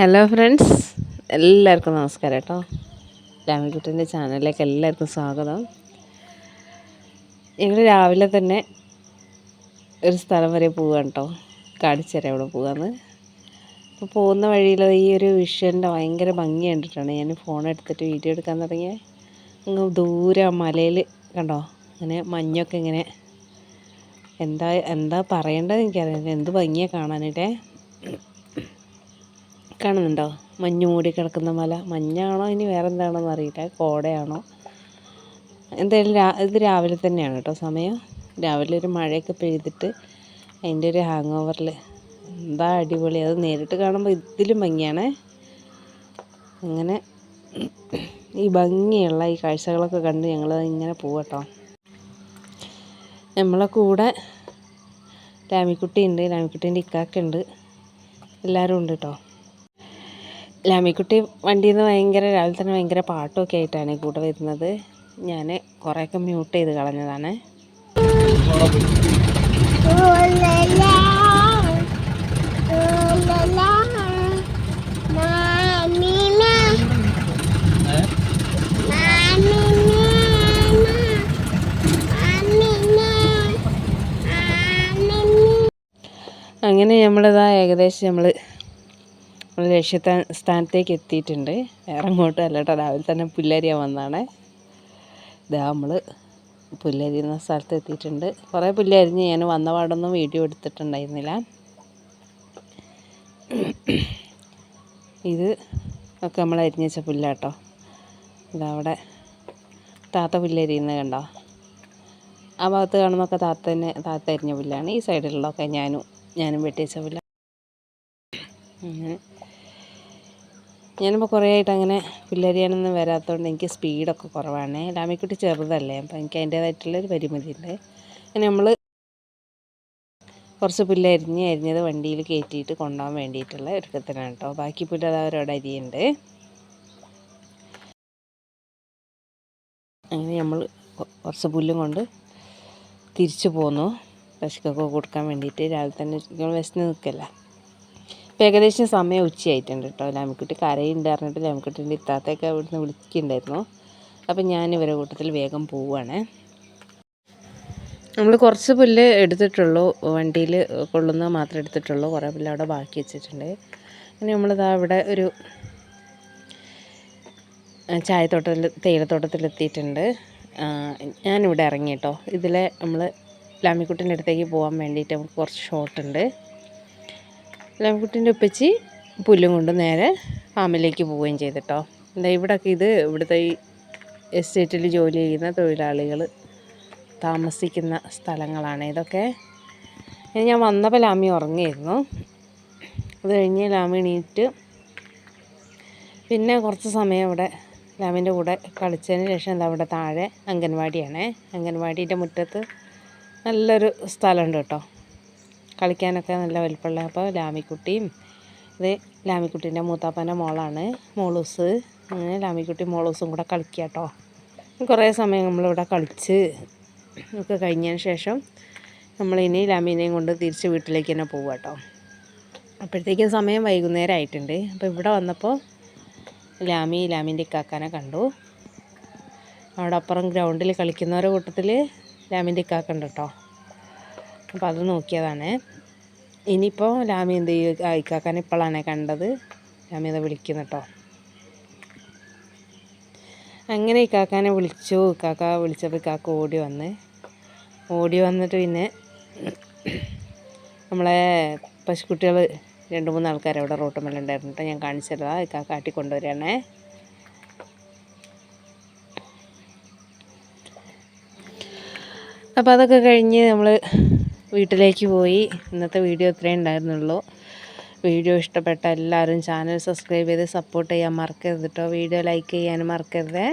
Hello friends എല്ലാവർക്കും നമസ്കാരം കേട്ടോ. രാമിക്കുട്ടന്റെ ചാനലിലേക്ക് എല്ലാവർക്കും സ്വാഗതം. ഞങ്ങൾ രാവിലെ തന്നെ ഒരു സ്ഥലം വരെ പോവുകയാണ് കേട്ടോ. കാണിച്ചുതരാം അവിടെ പോകാമെന്ന് അപ്പോൾ പോകുന്ന വഴിയിൽ ഈ ഒരു വിഷന്റെ ഭയങ്കര ഭംഗി കണ്ടിട്ടാണ് ഞാൻ ഫോൺ എടുത്തിട്ട് വീഡിയോ എടുക്കാൻ തുടങ്ങിയത് അങ്ങ് ദൂരെ മലയിൽ കണ്ടോ? അങ്ങനെ മഞ്ഞൊക്കെ ഇങ്ങനെ. എന്താ എന്താ പറയേണ്ടത് എനിക്കറിയില്ല. എന്ത് ഭംഗിയാണ് കാണാനായിട്ടേ. കാണുന്നുണ്ടോ മഞ്ഞ് മൂടി കിടക്കുന്ന മല. മഞ്ഞാണോ ഇനി വേറെ എന്താണോന്ന് അറിയില്ല. കോടയാണോ? എന്തായാലും രാ ഇത് രാവിലെ തന്നെയാണ് കേട്ടോ സമയം. രാവിലെ ഒരു മഴയൊക്കെ പെയ്തിട്ട് അതിന്റെ ഒരു ഹാങ് ഓവറിൽ എന്താ അടിപൊളി. അത് നേരിട്ട് കാണുമ്പോൾ ഇതിലും ഭംഗിയാണ്. അങ്ങനെ ഈ ഭംഗിയുള്ള ഈ കാഴ്ചകളൊക്കെ കണ്ട് ഞങ്ങൾ ഇങ്ങനെ പോവട്ടോ നമ്മളെ കൂടെ രാമിക്കുട്ടി ഉണ്ട് രാമിക്കുട്ടീന്റെ ഇക്കാക്കുണ്ട്. എല്ലാവരും ഉണ്ട് കേട്ടോ ലാമിക്കുട്ടി വണ്ടിയിൽ നിന്ന് ഭയങ്കര രാവിലെ തന്നെ ഭയങ്കര പാട്ടുമൊക്കെ ആയിട്ടാണ് കൂടെ വരുന്നത്. ഞാൻ കുറേയൊക്കെ മ്യൂട്ട് ചെയ്ത് കളഞ്ഞതാണ്. അങ്ങനെ നമ്മളിതാ ഏകദേശം നമ്മൾ നമ്മൾ ലക്ഷ്യസ്ഥാ സ്ഥാനത്തേക്ക് എത്തിയിട്ടുണ്ട്. വേറെ അങ്ങോട്ടും അല്ല കേട്ടോ രാവിലെ തന്നെ പുല്ലരിയാൻ വന്നതാണ് ഇതാ നമ്മൾ പുല്ലരിയുന്ന സ്ഥലത്ത് എത്തിയിട്ടുണ്ട്. കുറേ പുല്ലരിഞ്ഞ് ഞാൻ വന്ന പാടൊന്നും വീഡിയോ എടുത്തിട്ടുണ്ടായിരുന്നില്ല. ഇത് ഒക്കെ നമ്മൾ അരിഞ്ഞ വെച്ച പുല്ലാട്ടോ. ഇതാ അവിടെ താത്ത പുല്ലരിയുന്നത് കണ്ടോ? ആ ഭാഗത്ത് കാണുന്നൊക്കെ താത്ത തന്നെ താത്ത അരിഞ്ഞ പുല്ലാണ്. ഈ സൈഡിലുള്ളതൊക്കെ ഞാനും ഞാനും വെട്ടിച്ച പുല്ലാണ്. ഞാനിപ്പോൾ കുറേ ആയിട്ട് അങ്ങനെ പിള്ളേരിയാനൊന്നും വരാത്തതുകൊണ്ട് എനിക്ക് സ്പീഡൊക്കെ കുറവാണ്. ലാമിക്കുട്ടി ചെറുതല്ലേ അപ്പം എനിക്ക് അതിന്റേതായിട്ടുള്ളൊരു പരിമിതിയുണ്ട്. അങ്ങനെ നമ്മൾ കുറച്ച് പുല്ല് അരിഞ്ഞ് അരിഞ്ഞത് വണ്ടിയിൽ കയറ്റിയിട്ട് കൊണ്ടുപോകാൻ വേണ്ടിയിട്ടുള്ള ഒരുക്കത്തിനാണ് കേട്ടോ ബാക്കി പുല്ല് അത് അവരോട് അരിയുണ്ട്. അങ്ങനെ നമ്മൾ കുറച്ച് പുല്ലും കൊണ്ട് തിരിച്ചു പോന്നു. പശുക്കൊക്കെ കൊടുക്കാൻ വേണ്ടിയിട്ട് രാവിലെ തന്നെ വിശന്ന് നിൽക്കല്ല ഇപ്പം ഏകദേശം സമയം ഉച്ചയായിട്ടുണ്ട് കേട്ടോ ലാമിക്കുട്ടി കരയുണ്ട് പറഞ്ഞിട്ട് ലാമിക്കുട്ടിന്റെ ഇത്താത്തൊക്കെ അവിടുന്ന് വിളിക്കുന്നുണ്ടായിരുന്നു. അപ്പം ഞാൻ ഇവരെ കൂട്ടത്തിൽ വേഗം പോവുകയാണ് നമ്മൾ കുറച്ച് പുല്ല് എടുത്തിട്ടുള്ളൂ. വണ്ടിയിൽ കൊള്ളുന്നത് മാത്രമേ എടുത്തിട്ടുള്ളൂ. കുറേ പുല്ല് അവിടെ ബാക്കി വെച്ചിട്ടുണ്ട്. അങ്ങനെ നമ്മളിതാ ഇവിടെ ഒരു ചായത്തോട്ടത്തിൽ തേയിലത്തോട്ടത്തിലെത്തിയിട്ടുണ്ട് ഞാനിവിടെ ഇറങ്ങി കേട്ടോ ഇതിലെ നമ്മൾ ലാമിക്കുട്ടിന്റെ അടുത്തേക്ക് പോകാൻ വേണ്ടിയിട്ട് നമുക്ക് കുറച്ച് ഷോർട്ട് ലാംകുട്ടിന്റെ ഉപ്പച്ചി പുല്ലും കൊണ്ട് നേരെ ഫാമിലേക്ക് പോവുകയും ചെയ്തിട്ടോ. എന്താ ഇവിടൊക്കെ ഇത് ഇവിടുത്തെ ഈ എസ്റ്റേറ്റിൽ ജോലി ചെയ്യുന്ന തൊഴിലാളികൾ താമസിക്കുന്ന സ്ഥലങ്ങളാണ് ഇതൊക്കെ. ഞാൻ വന്നപ്പോൾ ലാമി ഉറങ്ങിയിരുന്നു. അത് കഴിഞ്ഞ് ലാമി എണീറ്റ് പിന്നെ കുറച്ച് സമയം ഇവിടെ ലാമിന്റെ കൂടെ കളിച്ചതിന് ശേഷം എന്താ അവിടെ താഴെ അംഗൻവാടിയാണേ. അംഗൻവാടീന്റെ മുറ്റത്ത് നല്ലൊരു സ്ഥലമുണ്ട് കേട്ടോ. കളിക്കാനൊക്കെ നല്ല വലിപ്പമുള്ള അപ്പോൾ ലാമിക്കുട്ടിയും ഇത് ലാമിക്കുട്ടീന്റെ മൂത്താപ്പന്റെ മോളാണ്. മോളൂസ്. അങ്ങനെ ലാമിക്കുട്ടി മോളൂസും കൂടെ കളിക്കുക കേട്ടോ. കുറേ സമയം നമ്മളിവിടെ കളിച്ച് ഒക്കെ കഴിഞ്ഞതിന് ശേഷം നമ്മളിനി ലാമീനെയും കൊണ്ട് തിരിച്ച് വീട്ടിലേക്ക് തന്നെ പോവുക കേട്ടോ. അപ്പോഴത്തേക്കും സമയം വൈകുന്നേരം ആയിട്ടുണ്ട്. അപ്പോൾ ഇവിടെ വന്നപ്പോൾ ലാമി ലാമിന്റെ ഇക്കാക്കാനെ കണ്ടു. അവിടെ അപ്പുറം ഗ്രൗണ്ടിൽ കളിക്കുന്നവരുടെ കൂട്ടത്തിൽ ലാമിന്റെ ഇക്കാക്കുണ്ട് കേട്ടോ. അപ്പോൾ അത് നോക്കിയതാണ്. ഇനിയിപ്പോൾ ലാമി എന്ത് ചെയ്യും? അയക്കാക്കാൻ ഇപ്പോഴാണ് കണ്ടത്. ലാമി അത് വിളിക്കുന്നു കേട്ടോ അങ്ങനെ ഇക്കാക്കാനെ വിളിച്ചു. ഇക്കാക്ക വിളിച്ചപ്പോൾ ഇക്കാക്ക ഓടി വന്ന്. ഓടി വന്നിട്ട് പിന്നെ നമ്മളെ പശുക്കുട്ടികൾ രണ്ട് മൂന്ന് ആൾക്കാർ അവിടെ റോട്ട് മേലെ ഉണ്ടായിരുന്നു കേട്ടോ ഞാൻ കാണിച്ചതാ ഇക്കാക്ക കാട്ടി കൊണ്ടുവരികയാണേ അപ്പോൾ അതൊക്കെ കഴിഞ്ഞ് നമ്മൾ വീട്ടിലേക്ക് പോയി. ഇന്നത്തെ വീഡിയോ ഇത്രയേ ഉണ്ടായിരുന്നുള്ളൂ. വീഡിയോ ഇഷ്ടപ്പെട്ട എല്ലാവരും ചാനൽ സബ്സ്ക്രൈബ് ചെയ്ത് സപ്പോർട്ട് ചെയ്യാൻ മറക്കരുത് കേട്ടോ വീഡിയോ ലൈക്ക് ചെയ്യാനും മറക്കരുതേ.